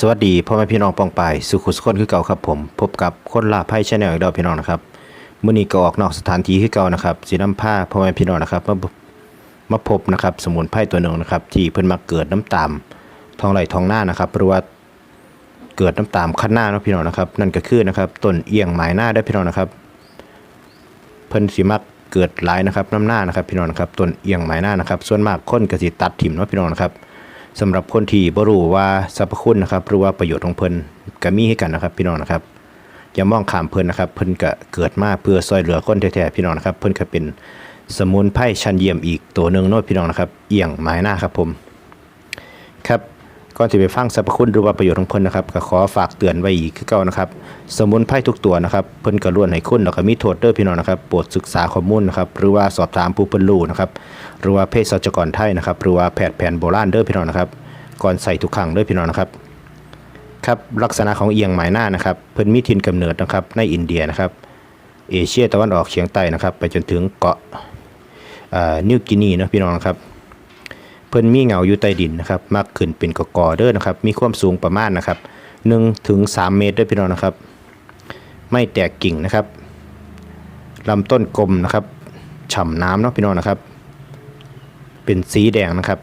สวัสดีพ่อแม่พี่น้องปองปายสุขุสคนคือเก่าครับผม พบกับคนลาไพ่ชาแนลอีกแล้วพี่น้องนะครับมื้อนี้ก็ออกนอกสถานที่คือเก่านะครับสีน้ำผ้าพ่อแม่พี่น้องนะครับมามาพบนะครับสมุนไพรตัวหนึ่งนะครับที่เพิ่นมาเกิดน้ำตามทองไหลทองหน้านะครับหรือว่าเกิดน้ำตามขั้นหน้าเนาะพี่น้องนะครับนั่นก็คือนะครับต้นเอียงหมายหน้าได้พี่น้องนะครับ เพิ่นสิมักเกิดหลายนะครับน้ำหน้านะครับพี่น้องนะครับต้นเอียงหมายหน้านะครับ ส่วนมากคนก็สิตัดถิ่มเนาะพี่น้องนะครับ สำหรับคนที่บ่รู้ว่าสรรพคุณนะครับหรือว่าประโยชน์ของเพิ่นก็มีให้กันนะครับ พี่น้องนะครับอย่ามองข้ามเพิ่นนะครับ เพิ่นก็เกิดมาเพื่อซอยเหลือคนแท้ๆพี่น้องนะครับ เพิ่นก็เป็นสมุนไพรชั้นเยี่ยมอีกตัวหนึ่งเนาะพี่น้องนะครับ เอียงไม้หน้าครับผม ครับ ก่อนที่ไปฟังสรรพคุณหรือว่าประโยชน์ของเพิ่นนะครับก็ขอฝากเตือนไว้อีกคือเก่านะครับ สมุนไพรทุกตัวนะครับเพิ่นก็ล้วนให้คุณแล้วก็มีโทษเด้อพี่น้องนะครับโปรดศึกษาข้อมูลนะครับหรือว่าสอบถามผู้เพิ่นรู้นะครับหรือว่าเภสัชกรไทยนะครับหรือว่าแพทย์แผนโบราณเด้อพี่น้องนะครับก่อนใส่ทุกครั้งเด้อพี่น้องนะครับครับลักษณะของเอียงหมายหน้านะครับเพิ่นมีถิ่นกำเนิดนะครับในอินเดียนะครับเอเชียตะวันออกเฉียงใต้นะครับไปจนถึงเกาะนิวกินีนะพี่น้องครับ พิ่นมีเงาอยู่ใต้ดินนะครับมากขึ้นเป็นกอกอเด้อนะครับ มีความสูงประมาณนะครับ1ถึง3เมตรเด้อพี่น้องนะครับ ไม่แตกกิ่งนะครับลำต้นกลมนะครับฉ่ำน้ำเนาะพี่น้องนะครับ เป็นสีแดงนะครับ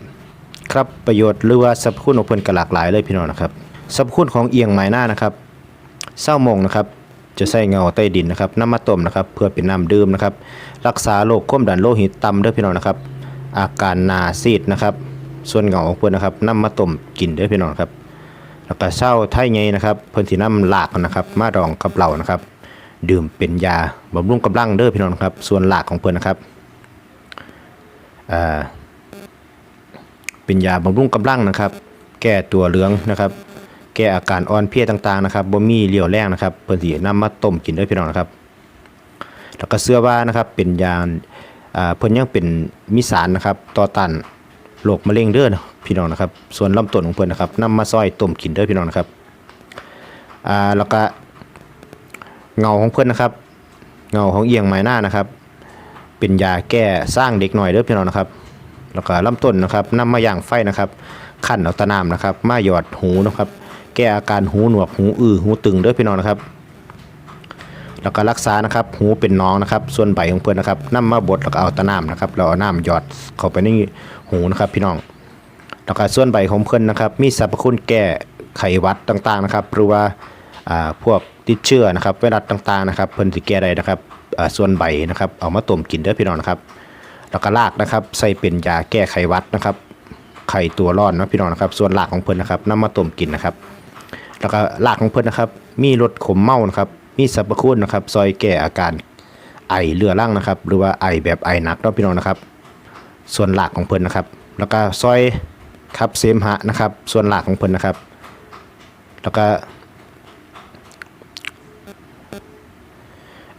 ครับประโยชน์หรือว่าสรรพคุณของเพิ่นก็หลากหลายเลยพี่น้องนะครับสรรพคุณของเอียงไม้หน้านะครับเศร้ามงนะครับจะใส่เงาใต้ดินนะครับน้ำมาต้มนะครับ เพื่อเป็นน้ำดื่มนะครับ รักษาโรคความดันโลหิตต่ำเด้อพี่น้องนะครับ อาการนาซีดนะครับ ส่วนเหงาของเพิ่อนนะครับน้ำมาต้มกินด้อพี่น้องครับ แล้วก็เศร้าไทยไงนะครับ เพิ่นสิน้ำหลากนะครับ มาดองกับเหล้านะครับ ดื่มเป็นยาบำรุงกำลังเด้อพี่น้องครับ ส่วนหลากของเพิ่อนนะครับอ่าเป็นยาบำรุงกำลังนะครับ แก้ตัวเหลืองนะครับ แก้อาการอ่อนเพลียต่างๆนะครับบ่มีเรี่ยวแรงนะครับ เพิ่นสินำมาต้มกินด้อพี่น้องนะครับ แล้วก็เสื้อว่านะครับเป็นยา เพิ่นยังเป็นมีสารนะครับต่อต้านโรคมะเร็งเด้อพี่น้องนะครับ ส่วนลำต้นของเพิ่นนะครับนำมาซอยต้มกินเด้อพี่น้องนะครับอ่าแล้วก็เงาของเพิ่อนนะครับ เงาของเอียงไม้หน้านะครับ เป็นยาแก้สร้างเด็กหน่อยเด้อพี่น้องนะครับ แล้วก็ลำต้นนะครับนำมาย่างไฟนะครับขั้นเอาตะนามนะครับ มาหยอดหูนะครับ แก้อาการหูหนวกหูอื้อหูตึงเด้อพี่น้องนะครับ แล้วก็รักษานะครับหูเป็นน้องนะครับ ส่วนใบของเพื่อนนะครับนำมาบดแล้วก็เอาตะนามนะครับแล้วเอาน้ำหยอดเข้าไปในหูนะครับ พี่น้อง แล้วก็ส่วนใบของเพื่อนนะครับ มีสรรพคุณแก้ไขหวัดต่างๆนะครับหรือว่าพวกติดเชื้อนะครับไวรัสต่างๆนะครับ เพิ่นสิแก้ได้นะครับส่วนใบนะครับ เอามาต้มกินเด้อพี่น้องนะครับ แล้วก็รากนะครับใส่เป็นยาแก้ไขหวัดนะครับ ไข่ตัวร้อนนะพี่น้องนะครับ ส่วนรากของเพิ่อนนะครับนำมาต้มกินนะครับ แล้วก็รากของเพิ่อนนะครับ มีรสขมเมานะครับ มีสรรพคุณนะครับซอยแก้อาการไอเรือร่างนะครับ หรือว่าไอแบบไอหนักเนาะพี่น้องนะครับ ส่วนรากของเพิ่นนะครับ แล้วก็ซอยครับเสมหะนะครับ ส่วนรากของเพิ่นนะครับ แล้วก็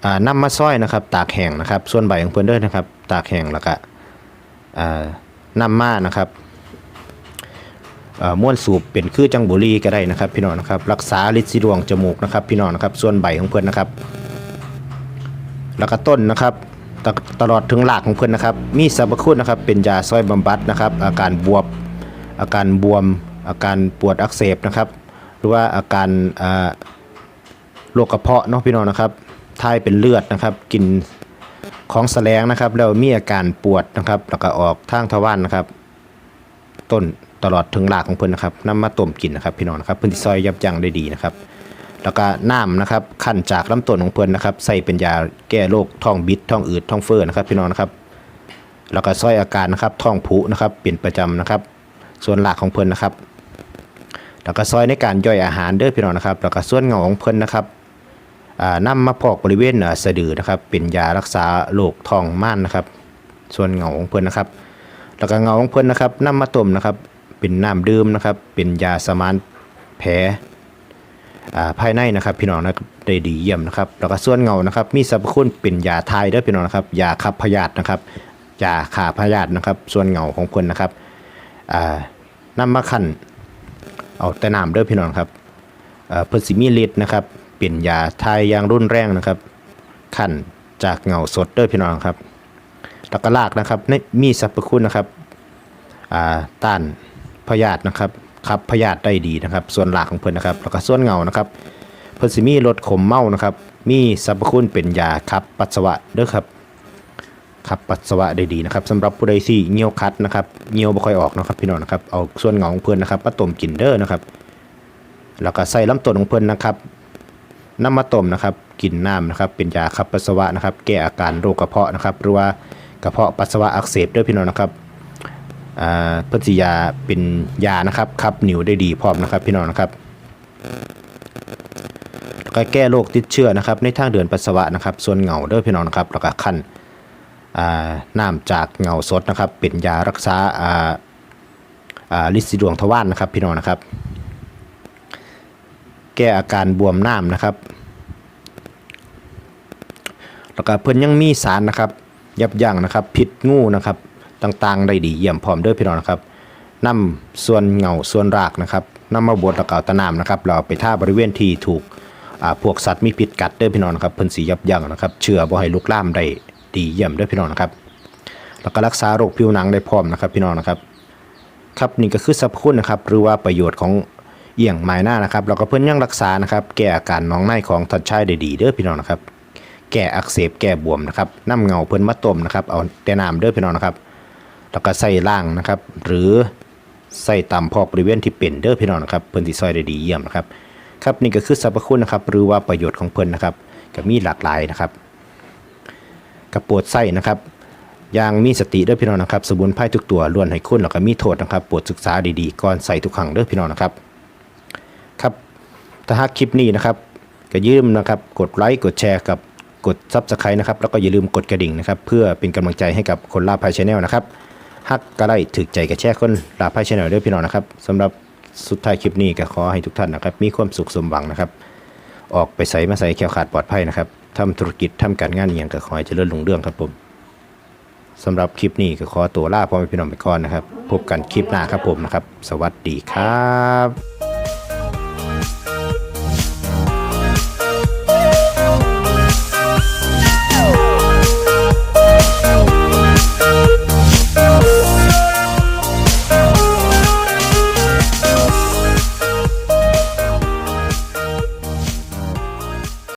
อ่านำมาซอยนะครับ ตากแห้งนะครับ ส่วนใบของเพิ่นด้อนะครับ ตากแห้งแล้วก็อ่านำมานะครับ ม้วนสูบเป็นคือจังบุรีก็ได้นะครับ พี่น้องนะครับ รักษาลิดสีดวงจมูกนะครับ พี่น้องนะครับ ส่วนใบของเพิ่อนนะครับ แล้วก็ต้นนะครับตตลอดถึงรากของเพิ่อนนะครับ มีสรรพคุณนะครับ เป็นยาซอยบำบัดนะครับ อาการบวมอาการบวม อาการปวดอักเสบนะครับ หรือว่าอาการโรคกระเพาะเนาะพี่น้องนะครับทายเป็นเลือดนะครับกินของแสลงนะครับ แล้วมีอาการปวดนะครับ แล้วก็ออกทางทวารนะครับ ต้น ตลอดถึงรากของเพิ่นนะครับนำมาต้มกินนะครับพี่น้องนะครับเพิ่นสิซอยยับยั้งได้ดีนะครับ แล้วก็น้ำนะครับขั้นจากลำต้นของเพิ่นนะครับใส่เป็นยาแก้โรคท้องบิดท้องอืดท้องเฟ้อนะครับ พี่น้องนะครับ แล้วก็ซอยอาการนะครับท้องผูนะครับเป็นประจำนะครับ ส่วนหลักของเพิ่นนะครับ แล้วก็ซอยในการย่อยอาหารเด้อพี่น้องนะครับ แล้วก็ส่วนเงาของเพิ่นนะครับอ่านำมาพอกบริเวณเหนือสะดือนะครับ เป็นยารักษาโรคท้องม่านนะครับ ส่วนเงาของเพิ่นนะครับ แล้วก็เงาของเพิ่นนะครับนำมาต้มนะครับ เป็นน้ำดื่มนะครับ เป็นยาสมานแผลภายในนะครับพี่น้องนะได้ดีเยี่ยมนะครับแล้วก็ส่วนเงานะครับ มีสรรพคุณเป็นยาไทยเด้อพี่น้องนะครับยาขับพยาธินะครับยาขาพยาธินะครับ ส่วนเงาของเพิ่นนะครับอ่านำมาคั่นเอาแต่น้ำด้อพี่น้องครับเอ่อเพิ่นสิมีฤทธิ์นะครับ เป็นยาไทยอย่างรุนแรงนะครับขั้นจากเงาสดเด้อพี่น้องครับแล้วก็รากนะครับในมีสรรพคุณนะครับอ่าต้าน พยาธินะครับขับพยาธิได้ดีนะครับ ส่วนรากของเพิ่นนะครับ แล้วก็ส่วนเงานะครับเพิ่นสิมีลดขมเมานะครับ มีสรรพคุณเป็นยาขับปัสสาวะเด้อครับขับปัสสาวะได้ดีนะครับสำหรับผู้ใดที่เงี้ยวคัดนะครับเงี้ยวบ่ค่อยออกนะครับพี่น้องนะครับเอาส่วนเงาของเพิ่นนะครับมาต้มกินเด้อนะครับ แล้วก็ใส่ลำต้นของเพิ่นนะครับน้ำมาต้มนะครับกินน้ำนะครับ เป็นยาขับปัสสาวะนะครับ แก้อาการโรคกระเพาะนะครับหรือว่ากระเพาะปัสสาวะอักเสบเด้อพี่น้องนะครับ เพิ่นสิยาเป็นยานะครับขับนิ่วได้ดีพร้อมนะครับ พี่น้องนะครับแล้วก็แก้โรคติดเชื้อนะครับ ในทางเดินปัสสาวะนะครับ ส่วนเหงาเด้อพี่น้องนะครับแล้วก็ขั้นน้ำจากเหงาสดนะครับ เป็นยารักษาลินสีดวงทวารนะครับ พี่น้องนะครับ แก้อาการบวมน้ำนะครับ แล้วก็เพิ่นยังมีสารนะครับ ยับยั้งนะครับ พิษงูนะครับ ต่างๆ ได้ดีเยี่ยมพร้อมเด้อพี่น้องนะครับนำส่วนเงาส่วนรากนะครับนำมาบดแล้วก็ตะน้ำนะครับ เราไปท่าบริเวณที่ถูกพวกสัตว์มีพิษกัดเด้อพี่น้องนะครับเพิ่นสียับยั้งนะครับ เชื้อบ่ให้ลุกลามได้ดีเยี่ยมเด้อพี่น้องนะครับ แล้วก็รักษาโรคผิวหนังได้พร้อมนะครับ พี่น้องนะครับ ครับนี่ก็คือสรรพคุณนะครับ หรือว่าประโยชน์ของเอี่ยงไม้หน้านะครับแล้วก็เพิ่นยังรักษานะครับ แก้อาการหน้องในของทัดชายได้ดีเด้อพี่น้องนะครับ แก้อักเสบแก้บวมนะครับน้ำเงาเพิ่นมาต้มนะครับเอาแต่น้ำเด้อพี่น้องนะครับ แล้วก็ใส่ล่างนะครับ หรือใส่ตามพอกบริเวณที่เป็นเด้อพี่น้องนะครับเพิ่นสิซอยได้ดีเยี่ยมนะครับครับนี่ก็คือสรรพคุณนะครับ หรือว่าประโยชน์ของเพิ่นนะครับก็มีหลากหลายนะครับกระปวดไส้นะครับอย่างมีสติเด้อพี่น้องนะครับ สมุนไพรทุกตัวล้วนให้คุณแล้วก็มีโทษนะครับโปรดศึกษาดีๆก่อนใส่ทุกครั้งเด้อพี่น้องนะครับครับถ้าหากคลิปนี้นะครับก็ยืมนะครับกดไลค์กดแชร์กับกดซับสไครต์นะครับแล้วก็อย่าลืมกดกระดิ่งนะครับ เพื่อเป็นกำลังใจให้กับคนลาพายชาแนลนะครับ ฮักก็ได้ถึกใจกับแชร์คนลาพายชแนลด้วยพี่น้องนะครับสำหรับสุดท้ายคลิปนี้ก็ขอให้ทุกท่านนะครับ มีความสุขสมหวังนะครับ ออกไปใส่มาใส่แควขาดปลอดภัยนะครับทำธุรกิจทำการงานอย่างก็ขอให้เจริญรุ่งเรืองครับผมสำหรับคลิปนี้ก็ขอตัวลาพ่อแม่พี่น้องไปก่อนนะครับ พบกันคลิปหน้าครับผมนะครับ สวัสดีครับ